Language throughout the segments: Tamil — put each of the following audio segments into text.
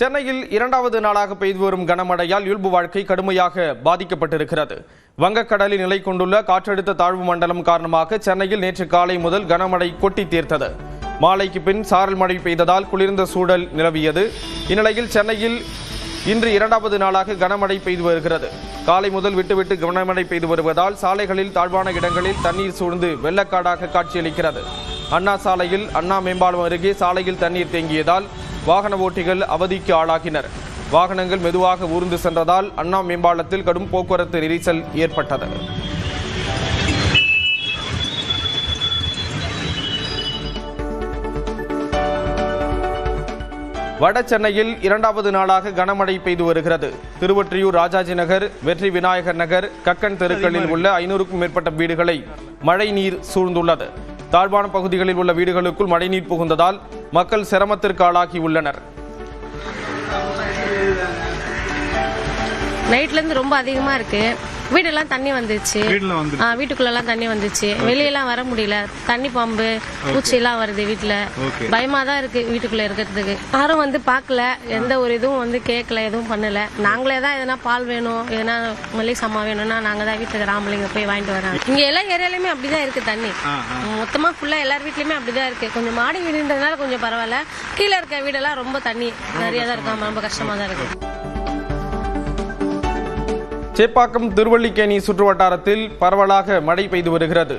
சென்னையில் இரண்டாவது நாளாக பெய்து வரும் கனமழையால் இயல்பு வாழ்க்கை கடுமையாக பாதிக்கப்பட்டிருக்கிறது. வங்கக்கடலில் நிலை கொண்டுள்ள காற்றழுத்த தாழ்வு மண்டலம் காரணமாக சென்னையில் நேற்று காலை முதல் கனமழை கொட்டி தீர்த்தது. மாலைக்கு பின் சாரல் மழை பெய்ததால் குளிர்ந்த சூழல் நிலவியது. இந்நிலையில் சென்னையில் இன்று இரண்டாவது நாளாக கனமழை பெய்து வருகிறது. காலை முதல் விட்டுவிட்டு கனமழை பெய்து வருவதால் சாலைகளில் தாழ்வான இடங்களில் தண்ணீர் சூழ்ந்து வெள்ளக்காடாக காட்சியளிக்கிறது. அண்ணா சாலையில் அண்ணா மேம்பாலம் அருகே சாலையில் தண்ணீர் தேங்கியதால் வாகன ஓட்டிகள் அவதிக்கு ஆளாகினர். வாகனங்கள் மெதுவாக ஊர்ந்து சென்றதால் அண்ணா மேம்பாலத்தில் கடும் போக்குவரத்து நெரிசல் ஏற்பட்டது. வட சென்னையில் இரண்டாவது நாளாக கனமழை பெய்து வருகிறது. திருவொற்றியூர் ராஜாஜி நகர் வெற்றி விநாயகர் நகர் கக்கன் தெருக்களில் உள்ள ஐநூறுக்கும் மேற்பட்ட வீடுகளை மழை நீர் சூழ்ந்துள்ளது. தாழ்வான பகுதிகளில் உள்ள வீடுகளுக்குள் மழைநீர் புகுந்ததால் மக்கள் சிரமத்திற்கு ஆளாகி உள்ளனர். நைட்ல இருந்து ரொம்ப அதிகமா இருக்கு. வீடெல்லாம் தண்ணி வந்துச்சு ஆ, வீட்டுக்குள்ளெல்லாம் தண்ணி வந்துச்சு வெளியெல்லாம் வர முடியல. தண்ணி பாம்பு பூச்சி எல்லாம் வருது வீட்டுல. பயமா தான் இருக்கு வீட்டுக்குள்ள இருக்கிறதுக்கு. யாரும் வந்து பார்க்கல. எந்த ஒரு இதுவும் வந்து கேட்கல எதுவும் பண்ணல. நாங்களே தான் எதனா பால் வேணும் எதனா மளிகை சாமான் வேணும்னா நாங்க தான் வீட்டுக்கு ராமலிங்க போய் வாங்கிட்டு வரோம் இங்க எல்லா ஏரியாலையுமே அப்படிதான் இருக்கு தண்ணி. மொத்தமா ஃபுல்லா எல்லார் வீட்லயுமே அப்படிதான் இருக்கு. கொஞ்சம் மாடி வீடுன்றதுனால கொஞ்சம் பரவாயில்ல. கீழே இருக்க வீடெல்லாம் ரொம்ப தண்ணி. நிறைய தான் இருக்கு ரொம்ப கஷ்டமா தான் இருக்கு. சேப்பாக்கம் திருவள்ளிக்கேணி சுற்றுவட்டாரத்தில் பரவலாக மழை பெய்து வருகிறது.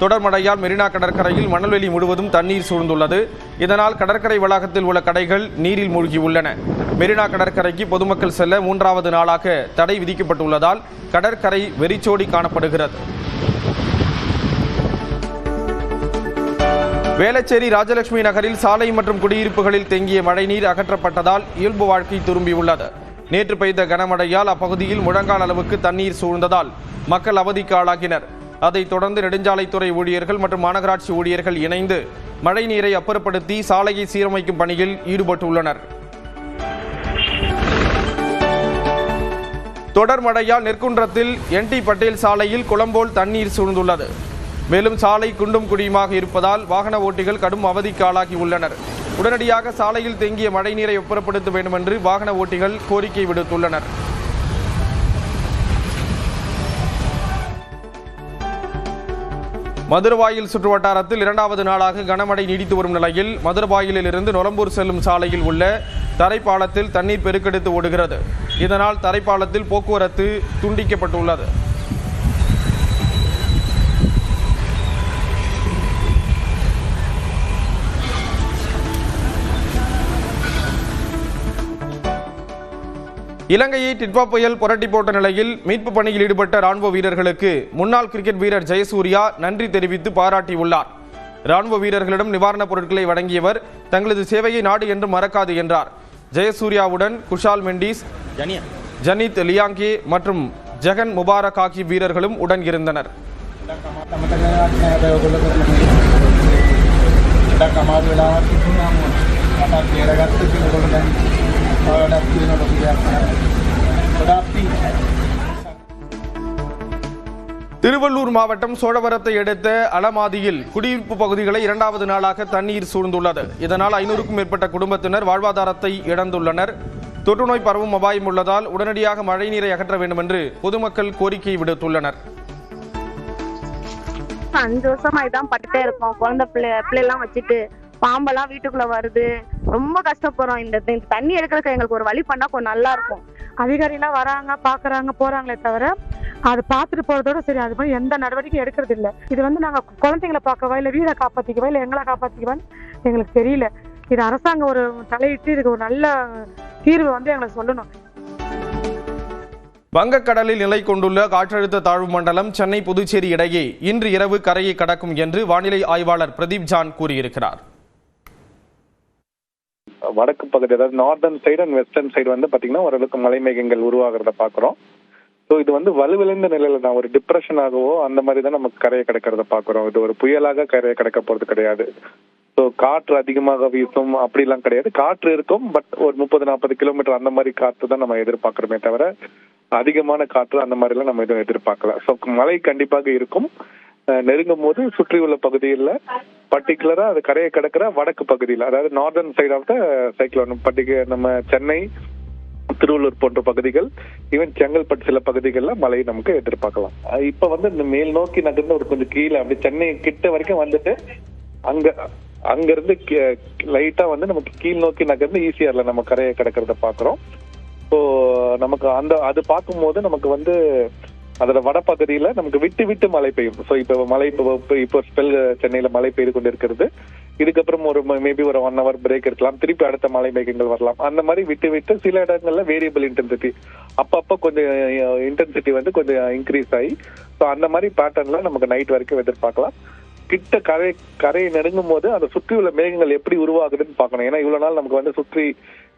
தொடர் மழையால் மெரினா கடற்கரையில் மணல்வெளி முழுவதும் தண்ணீர் சூழ்ந்துள்ளது. இதனால் கடற்கரை வளாகத்தில் உள்ள கடைகள் நீரில் மூழ்கியுள்ளன. மெரினா கடற்கரைக்கு பொதுமக்கள் செல்ல மூன்றாவது நாளாக தடை விதிக்கப்பட்டுள்ளதால் கடற்கரை வெறிச்சோடி காணப்படுகிறது. வேளச்சேரி ராஜலட்சுமி நகரில் சாலை மற்றும் குடியிருப்புகளில் தேங்கிய மழைநீர் அகற்றப்பட்டதால் இயல்பு வாழ்க்கை திரும்பியுள்ளது. நேற்று பெய்த கனமழையால் அப்பகுதியில் முழங்கால் அளவுக்கு தண்ணீர் சூழ்ந்ததால் மக்கள் அவதிக்கு ஆளாகினர். அதைத் தொடர்ந்து நெடுஞ்சாலைத்துறை ஊழியர்கள் மற்றும் மாநகராட்சி ஊழியர்கள் இணைந்து மழைநீரை அப்புறப்படுத்தி சாலையை சீரமைக்கும் பணியில் ஈடுபட்டுள்ளனர். தொடர் மழையால் நெற்குன்றத்தில் என். டி. பட்டேல் சாலையில் குளம்போல் தண்ணீர் சூழ்ந்துள்ளது. மேலும் சாலை குண்டும் குடியுமாக இருப்பதால் வாகன ஓட்டிகள் கடும் அவதிக்கு ஆளாகி உள்ளனர். உடனடியாக சாலையில் தேங்கிய மழைநீரை அப்புறப்படுத்த வேண்டும் என்று வாகன ஓட்டிகள் கோரிக்கை விடுத்துள்ளனர். மதுரவாயில் சுற்றுவட்டாரத்தில் இரண்டாவது நாளாக கனமழை நீடித்து வரும் நிலையில் மதுரவாயிலில் இருந்து நொரம்பூர் செல்லும் சாலையில் உள்ள தரைப்பாலத்தில் தண்ணீர் பெருக்கெடுத்து ஓடுகிறது. இதனால் தரைப்பாலத்தில் போக்குவரத்து துண்டிக்கப்பட்டுள்ளது. இலங்கையை டிட்பா புயல் புரட்டி போட்ட நிலையில் மீட்பு பணியில் ஈடுபட்ட ராணுவ வீரர்களுக்கு முன்னாள் கிரிக்கெட் வீரர் ஜெயசூர்யா நன்றி தெரிவித்து பாராட்டியுள்ளார். ராணுவ வீரர்களிடம் நிவாரணப் பொருட்களை வழங்கியவர் தங்களது சேவையை நாடு என்று மறக்காது என்றார். ஜெயசூர்யாவுடன் குஷால் மெண்டிஸ் ஜனித் லியாங்கே மற்றும் ஜெகன் முபாரக் ஆகிய வீரர்களும் உடன் இருந்தனர். திருவள்ளூர் மாவட்டம் சோழவரத்தை அடுத்த அலமாதியில் குடியிருப்பு பகுதிகளை இரண்டாவது நாளாக தண்ணீர் சூழ்ந்துள்ளது. இதனால் ஐநூறுக்கும் மேற்பட்ட குடும்பத்தினர் வாழ்வாதாரத்தை இழந்துள்ளனர். தொற்றுநோய் பரவும் அபாயம் உள்ளதால் உடனடியாக மழைநீரை அகற்ற வேண்டும் என்று பொதுமக்கள் கோரிக்கை விடுத்துள்ளனர். அஞ்சு பட்டுட்டே இருக்கோம். குழந்தை பிள்ளை பிள்ளைலாம் வச்சுட்டு பாம்பெல்லாம் வீட்டுக்குள்ள வருது. ரொம்ப கஷ்டப்படுறோம் இந்த தண்ணி எடுக்கிறதுக்கு எங்களுக்கு ஒரு வழி பண்ணா கொஞ்சம் நல்லா இருக்கும். அதிகாரிலாம் வராங்க பாக்குறாங்க போறாங்களே தவிர அது பார்த்துட்டு போறதோட சரி அது மாதிரி எந்த நடவடிக்கையும் எடுக்கிறது இல்ல. இது வந்து நாங்க குழந்தைங்களை பார்க்கவா இல்ல வீடை காப்பாத்திக்கவா இல்ல எங்களை காப்பாத்திக்கவான்னு எங்களுக்கு தெரியல. இது அரசாங்கம் ஒரு தலையிட்டு இதுக்கு ஒரு நல்ல தீர்வு வந்து எங்களுக்கு சொல்லணும். வங்கக்கடலில் நிலை கொண்டுள்ள காற்றழுத்த தாழ்வு மண்டலம் சென்னை புதுச்சேரி இடையே இன்று இரவு கரையை கடக்கும் என்று வானிலை ஆய்வாளர் பிரதீப் ஜான் கூறியிருக்கிறார். வடக்கு பகுதி அதாவது northern side and western side வந்து பார்த்தீங்கன்னா ஓரளவுக்கு மலை மேகங்கள் உருவாகிறத பார்க்குறோம் ஸோ இது வந்து வலுவிழந்த நிலையில தான் ஒரு டிப்ரெஷனாகவோ அந்த மாதிரி தான் நமக்கு கரையை கடக்கிறத பார்க்குறோம் இது ஒரு புயலாக கரையை கடக்க போகிறது கிடையாது. ஸோ காற்று அதிகமாக வீசும் அப்படிலாம் கிடையாது. காற்று இருக்கும் பட் ஒரு முப்பது நாற்பது கிலோமீட்டர் அந்த மாதிரி காற்று தான் நம்ம எதிர்பார்க்குறோமே தவிர அதிகமான காற்று அந்த மாதிரிலாம் நம்ம எதுவும் எதிர்பார்க்கல. ஸோ மழை கண்டிப்பாக இருக்கும். நெருங்கும் போது சுற்றியுள்ள பகுதியில் பர்டிகுலரா அது கரையை கடக்கிற வடக்கு பகுதியில் அதாவது northern side of the cyclone particular நம்ம சென்னை திருவள்ளூர் போன்ற பகுதிகள் ஈவன் செங்கல்பட்டு சில பகுதிகளில் மழை நமக்கு எதிர்பார்க்கலாம். இப்ப வந்து இந்த மேல் நோக்கி நகர்ந்து ஒரு கொஞ்சம் கீழே அப்படி சென்னை கிட்ட வரைக்கும் வந்துட்டு அங்க அங்கிருந்து லைட்டா வந்து நமக்கு கீழ் நோக்கி நகர்ந்து ஈசிஆர்ல நம்ம கரையை கடக்கிறத பாக்குறோம் ஸோ நமக்கு அந்த அது பார்க்கும்போது நமக்கு வந்து அதோட வடபகுதியில நமக்கு விட்டு விட்டு மழை பெய்யும். ஸோ இப்போ மழை இப்போ இப்போ- இப்போ ஸ்பெல் சென்னையில மழை பெய்து கொண்டு இருக்கிறது இதுக்கப்புறம் ஒரு மேபி ஒரு ஒன் ஹவர் பிரேக் இருக்கலாம் திருப்பி அடுத்த மழை மேகங்கள் வரலாம். அந்த மாதிரி விட்டு விட்டு சில இடங்கள்ல வேரியபிள் இன்டென்சிட்டி அப்பப்போ கொஞ்சம் இன்டென்சிட்டி வந்து கொஞ்சம் இன்க்ரீஸ் ஆகி ஸோ அந்த மாதிரி பேட்டர்ன்ல நமக்கு நைட் வரைக்கும் எதிர்பார்க்கலாம். கிட்ட கரை கரையை நெருங்கும் போது அந்த சுற்றி உள்ள மேகங்கள் எப்படி உருவாகுதுன்னு பார்க்கணும். ஏன்னா இவ்வளவு நாள் நமக்கு வந்து சுற்றி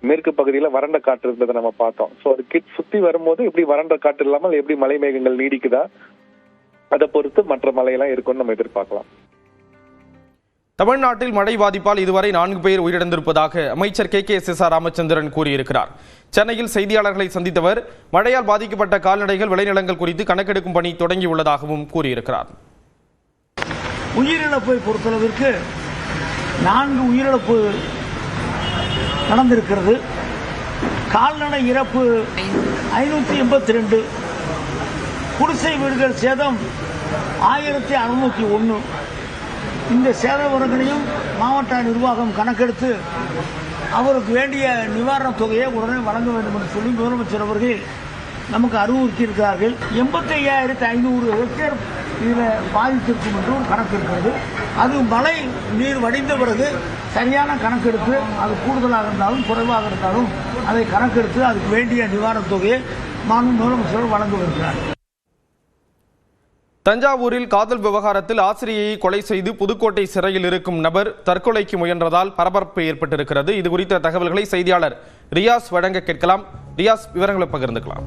மேற்கு பகுதியில வறண்ட காற்று இருந்ததை நம்ம பார்த்தோம். ஸோ அது கிட் சுத்தி வரும்போது எப்படி வறண்ட காற்று இல்லாமல் எப்படி மலை மேகங்கள் நீடிக்குதா? அதை பொறுத்து மற்ற மலையெல்லாம் இருக்கும்னு நம்ம எதிர்பார்க்கலாம். தமிழ்நாட்டில் மழை பாதிப்பால் இதுவரை நான்கு பேர் உயிரிழந்திருப்பதாக அமைச்சர் K. K. S. S. R. Ramachandran கூறியிருக்கிறார். சென்னையில் செய்தியாளர்களை சந்தித்தவர் மழையால் பாதிக்கப்பட்ட கால்நடைகள் விளைநிலங்கள் குறித்து கணக்கெடுக்கும் பணி தொடங்கியுள்ளதாகவும் கூறியிருக்கிறார். உயிரிழப்பை பொறுத்தளவிற்கு நான்கு உயிரிழப்பு நடந்திருக்கிறது. கால்நடை இறப்பு ஐநூற்றி எண்பத்தி ரெண்டு. குடிசை வீடுகள் சேதம் ஆயிரத்தி அறுநூற்றி ஒன்று இந்த சேத விவரங்களையும் மாவட்ட நிர்வாகம் கணக்கெடுத்து அவருக்கு வேண்டிய நிவாரணத் தொகையை உடனே வழங்க வேண்டும் என்று சொல்லி முதலமைச்சர் அவர்கள் நமக்கு அறிவுறுத்தியிருக்கிறார்கள். எண்பத்தி ஐயாயிரத்தி ஐநூறு ஹெக்டேர் இதில் பாதித்திருக்கும் என்றும் கணக்கு இருக்கிறது அது மழை நீர் வடிந்த பிறகு சரியான கணக்கெடுத்து அது கூடுதலாக இருந்தாலும் குறைவாக இருந்தாலும் அதை கணக்கெடுத்து அதுக்கு வேண்டிய நிவாரணத் தொகையை மாநில முதலமைச்சர் வழங்கவிருக்கிறார் தஞ்சாவூரில் காதல் விவகாரத்தில் ஆசிரியையை கொலை செய்து புதுக்கோட்டை சிறையில் இருக்கும் நபர் தற்கொலைக்கு முயன்றதால் பரபரப்பு ஏற்பட்டிருக்கிறது. இது குறித்த தகவல்களை செய்தியாளர் ரியாஸ் வழங்க கேட்கலாம். ரியாஸ் விவரங்களை பகிர்ந்துக்கலாம்.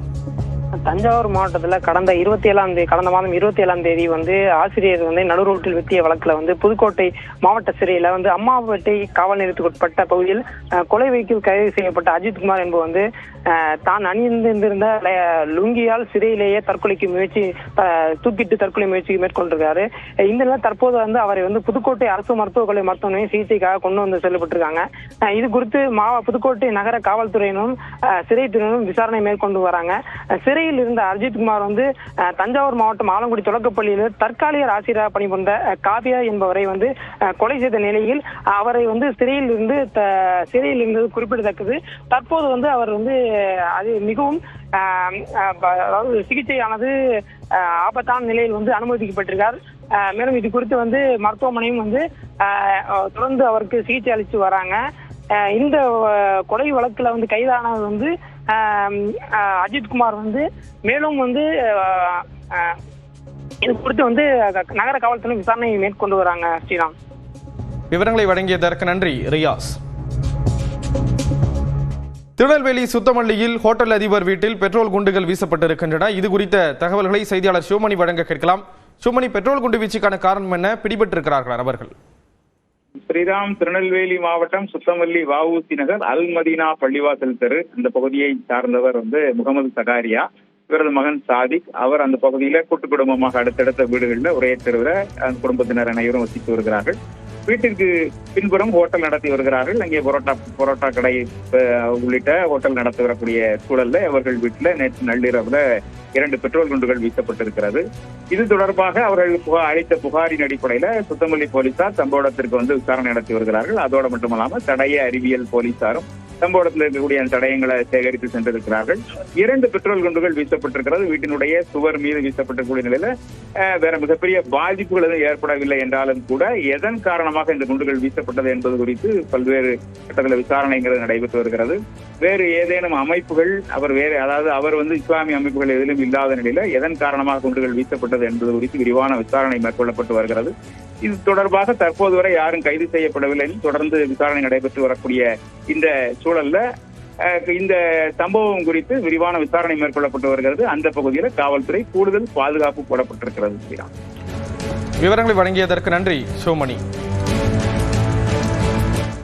தஞ்சாவூர் மாவட்டத்தில் கடந்த இருபத்தி ஏழாம் தேதி கடந்த மாதம் இருபத்தி ஏழாம் தேதி வந்து ஆசிரியர் வந்து நடுரோட்டில் வெட்டிய வழக்கில் வந்து புதுக்கோட்டை மாவட்ட சிறையில் வந்து அம்மாவட்டை காவல் நிறுத்தப்பட்ட உட்பட்ட பகுதியில் கொலை வழக்கில் கைது செய்யப்பட்ட அஜித்குமார் என்பவர் வந்து தான் அணிந்திருந்திருந்த லுங்கியால் சிறையிலேயே தற்கொலைக்கு முயற்சி தூக்கிட்டு தற்கொலை முயற்சி மேற்கொண்டிருக்காரு. இந்த நிலையில் தற்போது வந்து அவரை வந்து புதுக்கோட்டை அரசு மருத்துவக் மருத்துவமனை சிகிச்சைக்காக கொண்டு வந்து செல்லப்பட்டிருக்காங்க. இது குறித்து மா புதுக்கோட்டை நகர காவல்துறையினரும் சிறைத்துறையினரும் விசாரணை மேற்கொண்டு வராங்க. சிறை சிறையில் இருந்த அர்ஜித்குமார் வந்து தஞ்சாவூர் மாவட்டம் ஆலங்குடி தொடக்கப்பள்ளியில் தற்காலிக ஆசிரியராக பணிபுரிந்த காவியா என்பவரை வந்து கொலை செய்த நிலையில் அவரை வந்து சிறையில் இருந்து த- சிறையில் இருந்தது குறிப்பிடத்தக்கது. தற்போது வந்து அவர் வந்து அது மிகவும் அதாவது சிகிச்சையானது ஆபத்தான நிலையில் வந்து அனுமதிக்கப்பட்டிருக்கார். மேலும் இது குறித்து வந்து மருத்துவமனையும் வந்து தொடர்ந்து அவருக்கு சிகிச்சை அளித்து வராங்க. இந்த கொலை வழக்குல வந்து கைதானது வந்து அஜித்குமார் வந்து மேலும் வந்து இது குறித்து வந்து நகர காவல்துறை விசாரணை மேற்கொண்டு வராங்க ஸ்ரீராம். விவரங்களை வழங்கியதற்கு நன்றி ரியாஸ். திருநெல்வேலி சுத்தமல்லியில் ஹோட்டல் அதிபர் வீட்டில் பெட்ரோல் குண்டுகள் வீசப்பட்டிருக்கின்றன. இது குறித்த தகவல்களை செய்தியாளர் சிவமணி வழங்க கேட்கலாம். சிவமணி பெட்ரோல் குண்டு வீச்சுக்கான காரணம் என்ன? பிடிபட்டிருக்கிறார்கள்? அவர்கள் ஸ்ரீராம் திருநெல்வேலி மாவட்டம் சுத்தமல்லி வஉசி நகர் அல் மதீனா பள்ளிவாசல் தெரு. அந்த பகுதியை சார்ந்தவர் வந்து முகமது சகாரியா. இவரது மகன் சாதிக். அவர் அந்த பகுதியில கூட்டு குடும்பமாக அடுத்தடுத்த வீடுகளில் ஒரே தெருவில் அந்த குடும்பத்தினர் அனைவரும் வசித்து வருகிறார்கள். வீட்டிற்கு பின்புறம் ஹோட்டல் நடத்தி வருகிறார்கள். அங்கே பரோட்டா பரோட்டா கடை உள்ளிட்ட ஹோட்டல் நடத்தி வரக்கூடிய சூழல்ல அவர்கள் வீட்டுல நேற்று நள்ளிரவுல இரண்டு பெட்ரோல் குண்டுகள் வீசப்பட்டிருக்கிறது. இது தொடர்பாக அவர்கள் அளித்த புகாரின் அடிப்படையில சுத்தமல்லி போலீசார் சம்பவ இடத்திற்கு வந்து விசாரணை நடத்தி வருகிறார்கள். அதோடு மட்டுமல்லாமல் தடைய அறிவியல் போலீசாரும் சம்பவ இடத்தில் இருக்கக்கூடிய அந்த தடயங்களை சேகரித்து சென்றிருக்கிறார்கள். இரண்டு பெட்ரோல் குண்டுகள் வீசப்பட்டிருக்கிறது. வீட்டினுடைய சுவர் மீது வீசப்பட்டிருக்கக்கூடிய நிலையில வேற மிகப்பெரிய பாதிப்புகள் எதுவும் ஏற்படவில்லை என்றாலும் கூட எதன் காரணமாக இந்த குண்டுகள் வீசப்பட்டது என்பது குறித்து பல்வேறு கட்டத்தில் விசாரணைங்கிறது நடைபெற்று வருகிறது. வேறு ஏதேனும் அமைப்புகள் அவர் வேறு அதாவது அவர் வந்து இஸ்லாமிய அமைப்புகள் எதிலும் இல்லாத நிலையில எதன் காரணமாக குண்டுகள் வீசப்பட்டது என்பது குறித்து விரிவான விசாரணை மேற்கொள்ளப்பட்டு வருகிறது. இது தொடர்பாக தற்போது வரை யாரும் கைது செய்யப்படவில்லை. தொடர்ந்து விசாரணை நடைபெற்று வரக்கூடிய இந்த சூழல்ல இந்த சம்பவம் குறித்து விரிவான விசாரணை மேற்கொள்ளப்பட்டு வருகிறது. அந்த பகுதியில் காவல்துறை கூடுதல் பாதுகாப்பு போடப்பட்டிருக்கிறது விவரங்களை வழங்கியதற்கு நன்றி சோமணி.